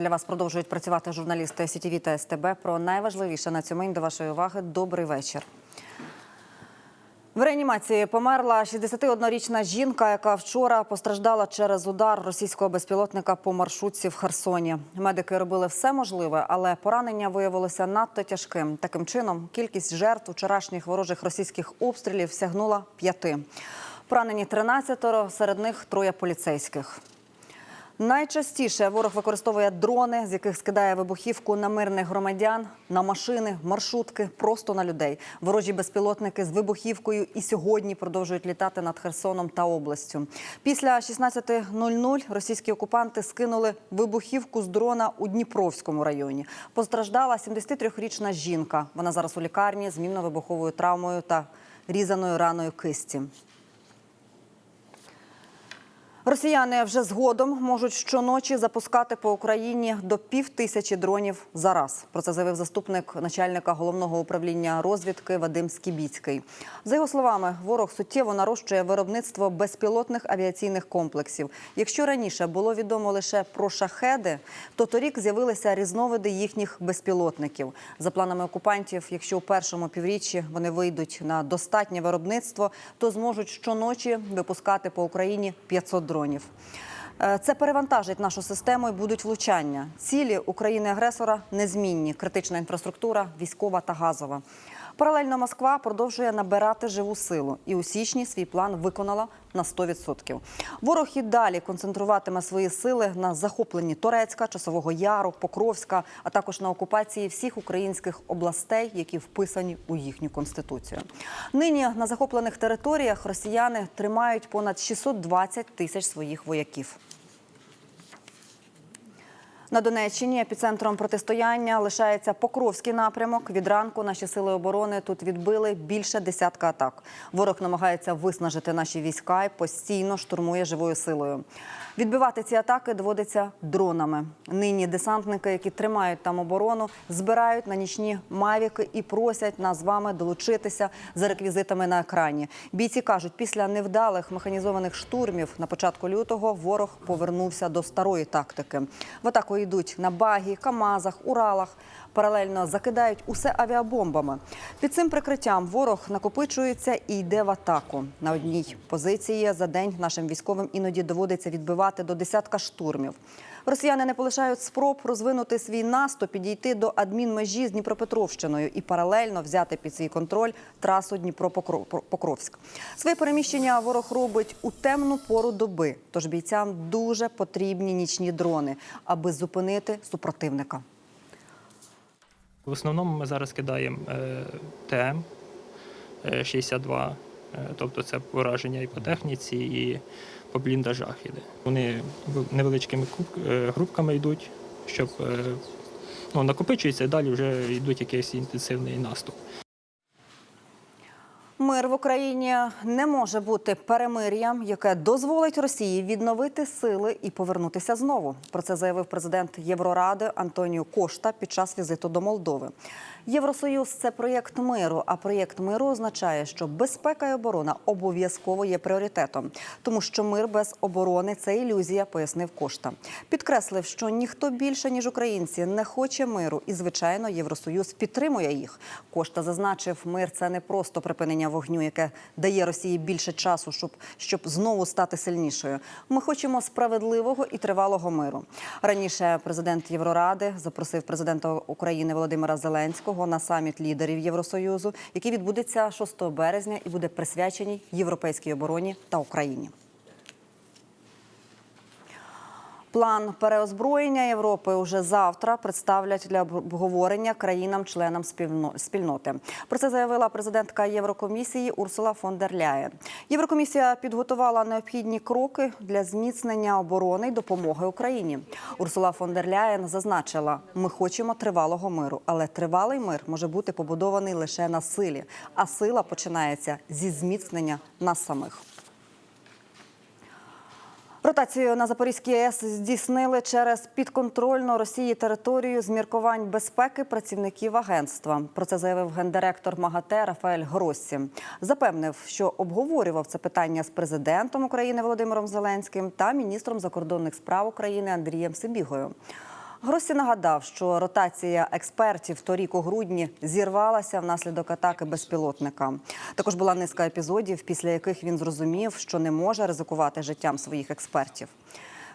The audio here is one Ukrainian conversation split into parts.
Для вас продовжують працювати журналісти СІТІВІ та СТБ. Про найважливіше на цю мить до вашої уваги. Добрий вечір. В реанімації померла 61-річна жінка, яка вчора постраждала через удар російського безпілотника по маршрутці в Херсоні. Медики робили все можливе, але поранення виявилося надто тяжким. Таким чином, кількість жертв вчорашніх ворожих російських обстрілів сягнула п'яти. Поранені 13, серед них троє поліцейських. Найчастіше ворог використовує дрони, з яких скидає вибухівку на мирних громадян, на машини, маршрутки, просто на людей. Ворожі безпілотники з вибухівкою і сьогодні продовжують літати над Херсоном та областю. Після 16.00 російські окупанти скинули вибухівку з дрона у Дніпровському районі. Постраждала 73-річна жінка. Вона зараз у лікарні з мінно-вибуховою травмою та різаною раною кисті. Росіяни вже згодом можуть щоночі запускати по Україні до пів тисячі дронів за раз. Про це заявив заступник начальника головного управління розвідки Вадим Скібіцький. За його словами, ворог суттєво нарощує виробництво безпілотних авіаційних комплексів. Якщо раніше було відомо лише про шахеди, то торік з'явилися різновиди їхніх безпілотників. За планами окупантів, якщо у першому півріччі вони вийдуть на достатнє виробництво, то зможуть щоночі випускати по Україні 500 дронів. Е, Це перевантажить нашу систему і будуть влучання. Цілі України-агресора незмінні: критична інфраструктура, військова та газова. Паралельно Москва продовжує набирати живу силу і у січні свій план виконала на 100%. Ворог і далі концентруватиме свої сили на захопленні Торецька, Часового Яру, Покровська, а також на окупації всіх українських областей, які вписані у їхню конституцію. Нині на захоплених територіях росіяни тримають понад 620 тисяч своїх вояків. На Донеччині епіцентром протистояння лишається Покровський напрямок. Від ранку наші сили оборони тут відбили більше десятка атак. Ворог намагається виснажити наші війська і постійно штурмує живою силою. Відбивати ці атаки доводиться дронами. Нині десантники, які тримають там оборону, збирають на нічні мавіки і просять нас з вами долучитися за реквізитами на екрані. Бійці кажуть, після невдалих механізованих штурмів на початку лютого ворог повернувся до старої тактики. В атаку йдуть на багі, камазах, уралах. Паралельно закидають усе авіабомбами. Під цим прикриттям ворог накопичується і йде в атаку. На одній позиції за день нашим військовим іноді доводиться відбивати до десятка штурмів. Росіяни не полишають спроб розвинути свій наступ, підійти до адмінмежі з Дніпропетровщиною і паралельно взяти під свій контроль трасу Дніпро-Покровськ. Своє переміщення ворог робить у темну пору доби. Тож бійцям дуже потрібні нічні дрони, аби зупинити супротивника. В основному ми зараз кидаємо е, ТМ-62, е, тобто це пораження і по техніці, і по бліндажах іде. Вони невеличкими е, групками йдуть, щоб е, ну, накопичується далі вже йдуть якийсь інтенсивний наступ. Мир в Україні не може бути перемир'ям, яке дозволить Росії відновити сили і повернутися знову. Про це заявив президент Євроради Антоніо Кошта під час візиту до Молдови. Євросоюз це проєкт миру. А проєкт миру означає, що безпека і оборона обов'язково є пріоритетом, тому що мир без оборони це ілюзія, пояснив Кошта. Підкреслив, що ніхто більше ніж українці не хоче миру, і звичайно, євросоюз підтримує їх. Кошта зазначив, мир це не просто припинення вогню, яке дає Росії більше часу, щоб щоб знову стати сильнішою. Ми хочемо справедливого і тривалого миру. Раніше президент Євроради запросив президента України Володимира Зеленського на саміт лідерів Євросоюзу, який відбудеться 6 березня і буде присвячений європейській обороні та Україні. План переозброєння Європи уже завтра представлять для обговорення країнам-членам спільно- спільноти. Про це заявила президентка Єврокомісії Урсула фон дер Ляєн. Єврокомісія підготувала необхідні кроки для зміцнення оборони й допомоги Україні. Урсула фон дер Ляєн зазначила: ми хочемо тривалого миру, але тривалий мир може бути побудований лише на силі, а сила починається зі зміцнення нас самих. Ротацію на Запорізькій АЕС здійснили через підконтрольну Росії територію з міркувань безпеки працівників агентства. Про це заявив гендиректор МАГАТЕ Рафаель Гроссі. Запевнив, що обговорював це питання з президентом України Володимиром Зеленським та міністром закордонних справ України Андрієм Сибігою. Гросі нагадав, що ротація експертів торік у грудні зірвалася внаслідок атаки безпілотника. Також була низка епізодів, після яких він зрозумів, що не може ризикувати життям своїх експертів.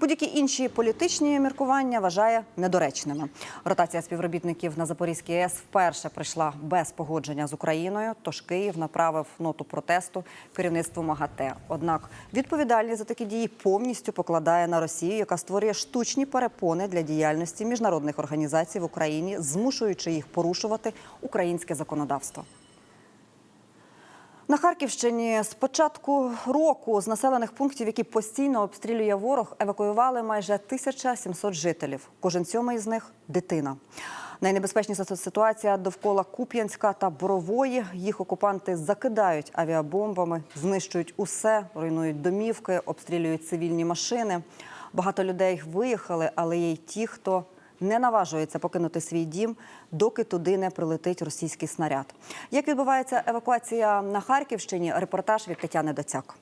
Будь-які інші політичні міркування вважає недоречними. Ротація співробітників на Запорізькій АЕС вперше прийшла без погодження з Україною. Тож Київ направив ноту протесту керівництву МАГАТЕ. Однак відповідальність за такі дії повністю покладає на Росію, яка створює штучні перепони для діяльності міжнародних організацій в Україні, змушуючи їх порушувати українське законодавство. На Харківщині з початку року з населених пунктів, які постійно обстрілює ворог, евакуювали майже 1700 жителів. Кожен сьомий з них дитина. Найнебезпечніша ситуація довкола Куп'янська та Борової. Їх окупанти закидають авіабомбами, знищують усе, руйнують домівки, обстрілюють цивільні машини. Багато людей виїхали, але є й ті, хто не наважується покинути свій дім, доки туди не прилетить російський снаряд. Як відбувається евакуація на Харківщині? Репортаж від Тетяни Доцяк.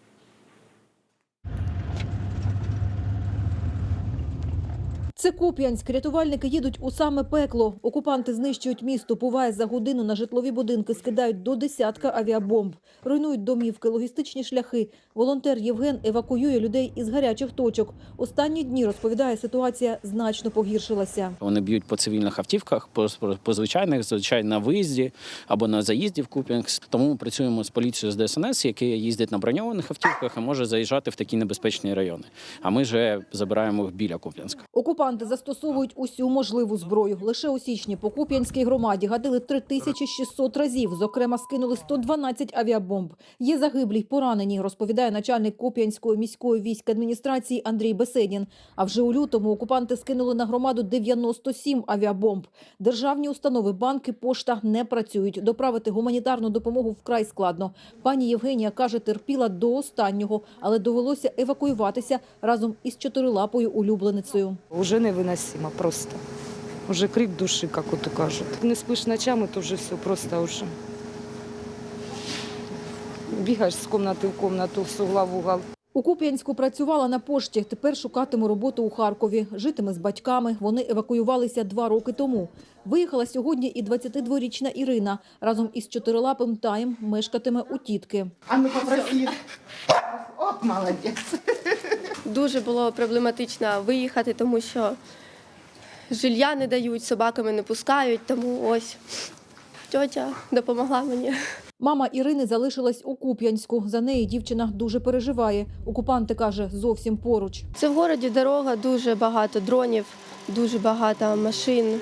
Це Куп'янськ. Рятувальники їдуть у саме пекло. Окупанти знищують місто, буває за годину на житлові будинки, скидають до десятка авіабомб, руйнують домівки, логістичні шляхи. Волонтер Євген евакуює людей із гарячих точок. Останні дні розповідає, ситуація значно погіршилася. Вони б'ють по цивільних автівках, по, по звичайних, звичайно, на виїзді або на заїзді в Куп'янськ. Тому ми працюємо з поліцією з ДСНС, які їздять на броньованих автівках і може заїжджати в такі небезпечні райони. А ми вже забираємо їх біля Куп'янська. Окупанти застосовують усю можливу зброю. Лише у січні по Куп'янській громаді гатили 3600 разів. Зокрема, скинули 112 авіабомб. Є загиблі й поранені, розповідає начальник Куп'янської міської військ адміністрації Андрій Беседін. А вже у лютому окупанти скинули на громаду 97 авіабомб. Державні установи, банки, пошта не працюють. Доправити гуманітарну допомогу вкрай складно. Пані Євгенія каже, терпіла до останнього, але довелося евакуюватися разом із чотирилапою улюбленицею. Уже невыносимо просто. Уже крик души, как вот кажут. Не спишь ночами, то вже все просто уже. Бігаєш з кімнати в кімнату, з угла в угол. У Куп'янську працювала на пошті. Тепер шукатиме роботу у Харкові. Житиме з батьками. Вони евакуювалися два роки тому. Виїхала сьогодні і 22-річна Ірина. Разом із чотирилапим Таєм мешкатиме у тітки. А ну попроси. От молодець. Дуже було проблематично виїхати, тому що жилья не дають, собаками не пускають, тому ось тьотя допомогла мені. Мама Ірини залишилась у Куп'янську. За неї дівчина дуже переживає. Окупанти, каже, зовсім поруч. Це в городі дорога, дуже багато дронів, дуже багато машин.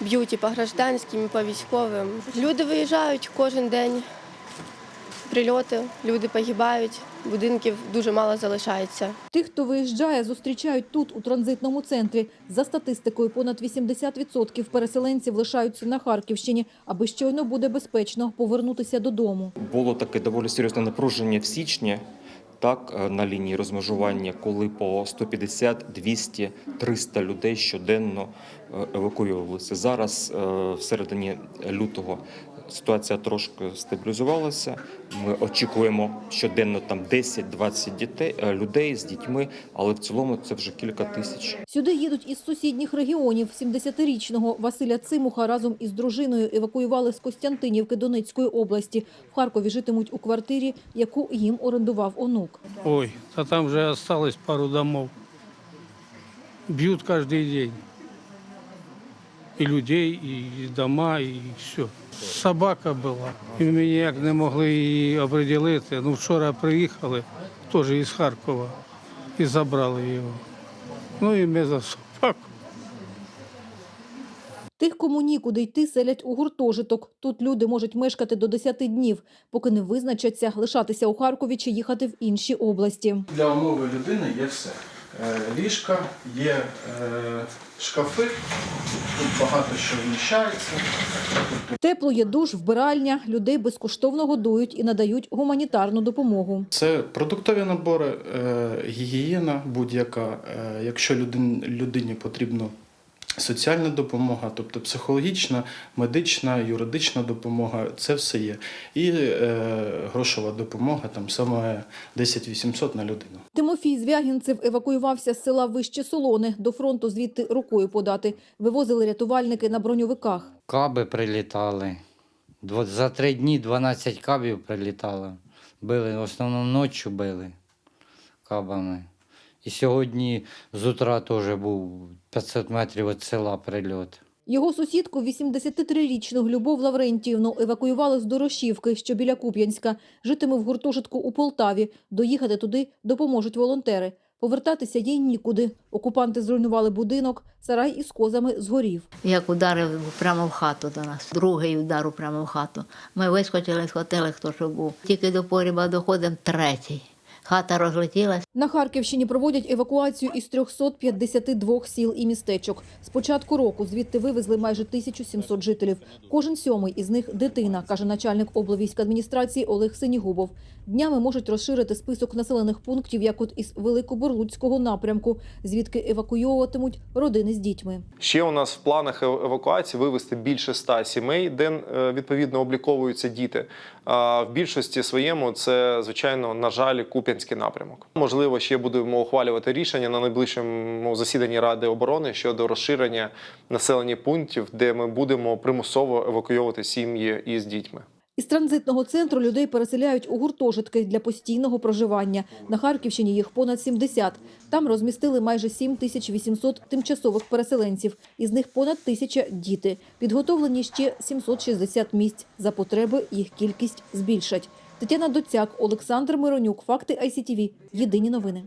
Б'ють і по гражданським, і по військовим. Люди виїжджають кожен день. Прильоти, люди погибають, будинків дуже мало залишається. Тих, хто виїжджає, зустрічають тут, у транзитному центрі. За статистикою, понад 80% переселенців лишаються на Харківщині, аби щойно буде безпечно повернутися додому. Було таке доволі серйозне напруження в січні. Так, е, на лінії розмежування, коли по 150, 200, 300 людей щоденно е, евакуювалися. Зараз, е, в середині лютого, ситуація трошки стабілізувалася. Ми очікуємо щоденно там 10-20 дітей, е, людей з дітьми, але в цілому це вже кілька тисяч. Сюди їдуть із сусідніх регіонів. 70-річного Василя Цимуха разом із дружиною евакуювали з Костянтинівки Донецької області. В Харкові житимуть у квартирі, яку їм орендував онук. Ой, а там уже осталось пару домов. Бьют каждый день. І людей, і дома, і все. Собака була. І ми ніяк не могли її определити. Ну, вчора приїхали, теж із Харкова, і забрали його. Ну і ми за собаку. Тих, кому нікуди йти, селять у гуртожиток. Тут люди можуть мешкати до 10 днів, поки не визначаться лишатися у Харкові чи їхати в інші області. Для умови людини є все. Е, Ліжка, є е, шкафи, тут багато що вміщається. Тепло є душ, вбиральня. Людей безкоштовно годують і надають гуманітарну допомогу. Це продуктові набори, е, гігієна будь-яка. Якщо людин, людині потрібно соціальна допомога, тобто психологічна, медична, юридична допомога це все є. І е, грошова допомога там саме 10 800 на людину. Тимофій Звягінцев евакуювався з села Вище Солони. До фронту звідти рукою подати. Вивозили рятувальники на броньовиках. Каби прилітали. За три дні 12 кабів прилітало. Били, в основному ночі били кабами. І сьогодні з утра теж був 500 метрів від села прильот. Його сусідку, 83-річну Любов Лаврентіївну, евакуювали з Дорошівки, що біля Куп'янська. Житиме в гуртожитку у Полтаві. Доїхати туди допоможуть волонтери. Повертатися їй нікуди. Окупанти зруйнували будинок, сарай із козами згорів. Як ударив прямо в хату до нас. Другий удар прямо в хату. Ми вискочили, схватили, хто що був. Тільки до погріба доходимо третій. Хата розлетілась. На Харківщині проводять евакуацію із 352 сіл і містечок. З початку року звідти вивезли майже 1700 жителів. Кожен сьомий із них – дитина, каже начальник облвійськадміністрації Олег Синігубов. Днями можуть розширити список населених пунктів, як от із Великоборлуцького напрямку, звідки евакуйовуватимуть родини з дітьми. Ще у нас в планах евакуації вивезти більше ста сімей, де е, відповідно обліковуються діти. А в більшості своєму це, звичайно, на жаль, Куп'янський напрямок. Можливо, ще будемо ухвалювати рішення на найближчому засіданні Ради оборони щодо розширення населених пунктів, де ми будемо примусово евакуйовувати сім'ї із дітьми. Із транзитного центру людей переселяють у гуртожитки для постійного проживання. На Харківщині їх понад 70. Там розмістили майже 7800 тимчасових переселенців. Із них понад тисяча – діти. Підготовлені ще 760 місць. За потреби їх кількість збільшать. Тетяна Доцяк, Олександр Миронюк. Факти ICTV. Єдині новини.